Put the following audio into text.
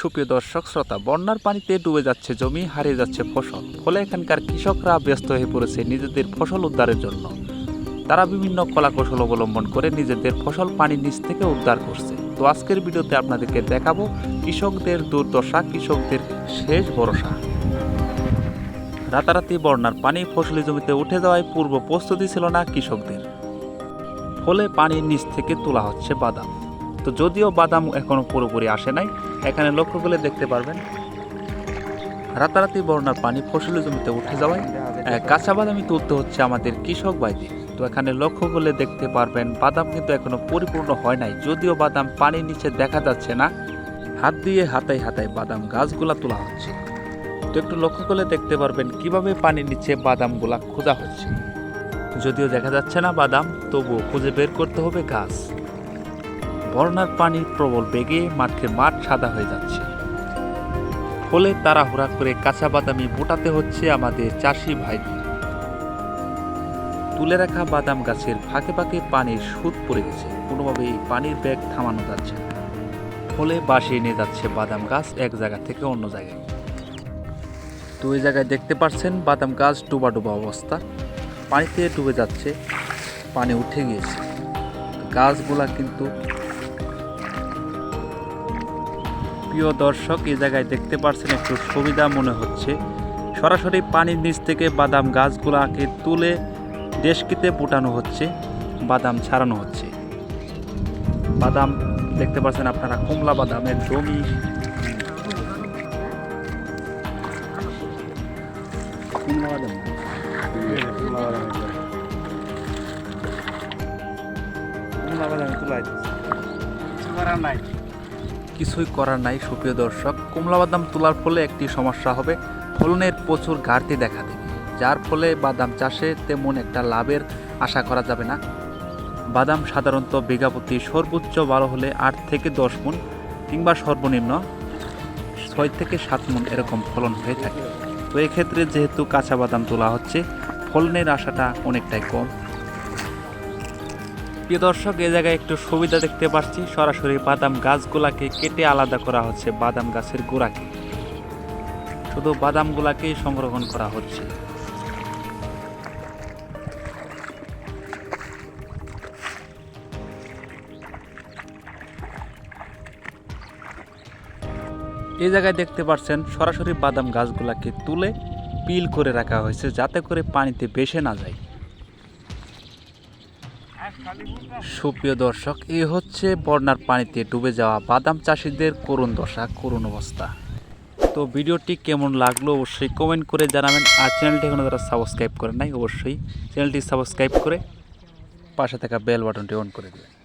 সুপ্রিয় দর্শক, শ্রোতা, বন্যার পানিতে ডুবে যাচ্ছে জমি, হারিয়ে যাচ্ছে ফসল। ফলে এখানকার কৃষকরা ব্যস্ত হয়ে পড়েছে নিজেদের ফসল উদ্ধারের জন্য। তারা বিভিন্ন কলাকৌশল অবলম্বন করে নিজেদের ফসল পানির নিচ থেকে উদ্ধার করছে। তো আজকের ভিডিওতে আপনাদেরকে দেখাবো কৃষকদের দুর্দশা, কৃষকদের শেষ ভরসা। রাতারাতি বন্যার পানি ফসলি জমিতে উঠে যাওয়ায় পূর্ব প্রস্তুতি ছিল না কৃষকদের। ফলে পানির নিচ থেকে তোলা হচ্ছে বাদাম। তো যদিও বাদাম এখনও পুরোপুরি আসে নাই, এখানে লক্ষ্য করলে দেখতে পারবেন। রাতারাতি বন্যার পানি ফসলি জমিতে উঠে যাওয়ায় কাঁচা বাদামি তুলতে হচ্ছে আমাদের কৃষক ভাইদের। তো এখানে লক্ষ্য করলে দেখতে পারবেন, বাদাম কিন্তু এখনও পরিপূর্ণ হয় নাই, যদিও বাদাম পানির নিচে দেখা যাচ্ছে না। হাত দিয়ে হাতায় হাতায় বাদাম গাছগুলা তোলা হচ্ছে। তো একটু লক্ষ্য করলে দেখতে পারবেন কীভাবে পানির নিচে বাদামগুলা খোঁজা হচ্ছে। যদিও দেখা যাচ্ছে না বাদাম, তবুও খুঁজে বের করতে হবে গাছ। বন্যার পানি প্রবল বেগে মাঠের মাঠ সাদা হয়ে যাচ্ছে। ফলে তাড়াহুড়া করে কাঁচা বাদামি বোটাতে হচ্ছে আমাদের চাষি ভাইদের। তুলে রাখা বাদাম গাছের ফাঁকে ফাঁকে পানির সুদ পড়ে গেছে। কোনোভাবে এই পানির ব্যাগ থামানো যাচ্ছে না। ফলে বাসিয়ে নিয়ে যাচ্ছে বাদাম গাছ এক জায়গা থেকে অন্য জায়গায়। তো এই জায়গায় দেখতে পাচ্ছেন বাদাম গাছ ডুবা ডুবা অবস্থা। পানিতে ডুবে যাচ্ছে, পানি উঠে গিয়েছে। গাছগুলা কিন্তু প্রিয় দর্শক, এই জায়গায় দেখতে পাচ্ছেন একটু সুবিধা মনে হচ্ছে। সরাসরি পানির নিচ থেকে বাদাম গাছগুলাকে তুলে দেশকিতে ফুটানো হচ্ছে, বাদাম ছাড়ানো হচ্ছে। বাদাম, দেখতে পাচ্ছেন আপনারা, কমলা বাদামের জমি কমলা বাদাম? কমলা বাদাম তুলাই দিচ্ছে কিছুই করার নাই, সুপ্রিয় দর্শক। কমলা বাদাম তোলার ফলে একটি সমস্যা হবে, ফলনের প্রচুর ঘাটতি দেখা দেবে। যার ফলে বাদাম চাষে তেমন একটা লাভের আশা করা যাবে না। বাদাম সাধারণত বিঘা প্রতি সর্বোচ্চ ভালো হলে আট থেকে দশ মন কিংবা সর্বনিম্ন ছয় থেকে সাত মন এরকম ফলন হয়ে থাকে। তো এক্ষেত্রে যেহেতু কাঁচা বাদাম তোলা হচ্ছে, ফলনের আশাটা অনেকটাই কম। প্রিয় দর্শক এই জায়গায় একটু সুবিধা দেখতে পাচ্ছি। সরাসরি বাদাম গাছগুলাকে কেটে আলাদা করা হচ্ছে বাদাম গাছের গোড়াকে। শুধু বাদামগুলাকেই সংরক্ষণ করা হচ্ছে। এই জায়গায় দেখতে পাচ্ছেন, সরাসরি বাদাম গাছগুলাকে তুলে পিল করে রাখা হয়েছে যাতে করে পানিতে ভেসে না যায়। সুপ্রিয় দর্শক এই হচ্ছে বন্যার পানিতে ডুবে যাওয়া বাদাম চাষিদের করুণ দশা, করুণ অবস্থা। তো ভিডিওটি কেমন লাগল অবশ্যই কমেন্ট করে জানাবেন। আর চ্যানেলটি এখনও তারা সাবস্ক্রাইব করেন নাই, অবশ্যই চ্যানেলটি সাবস্ক্রাইব করে পাশে থাকা বেল বাটনটি অন করে দেবেন।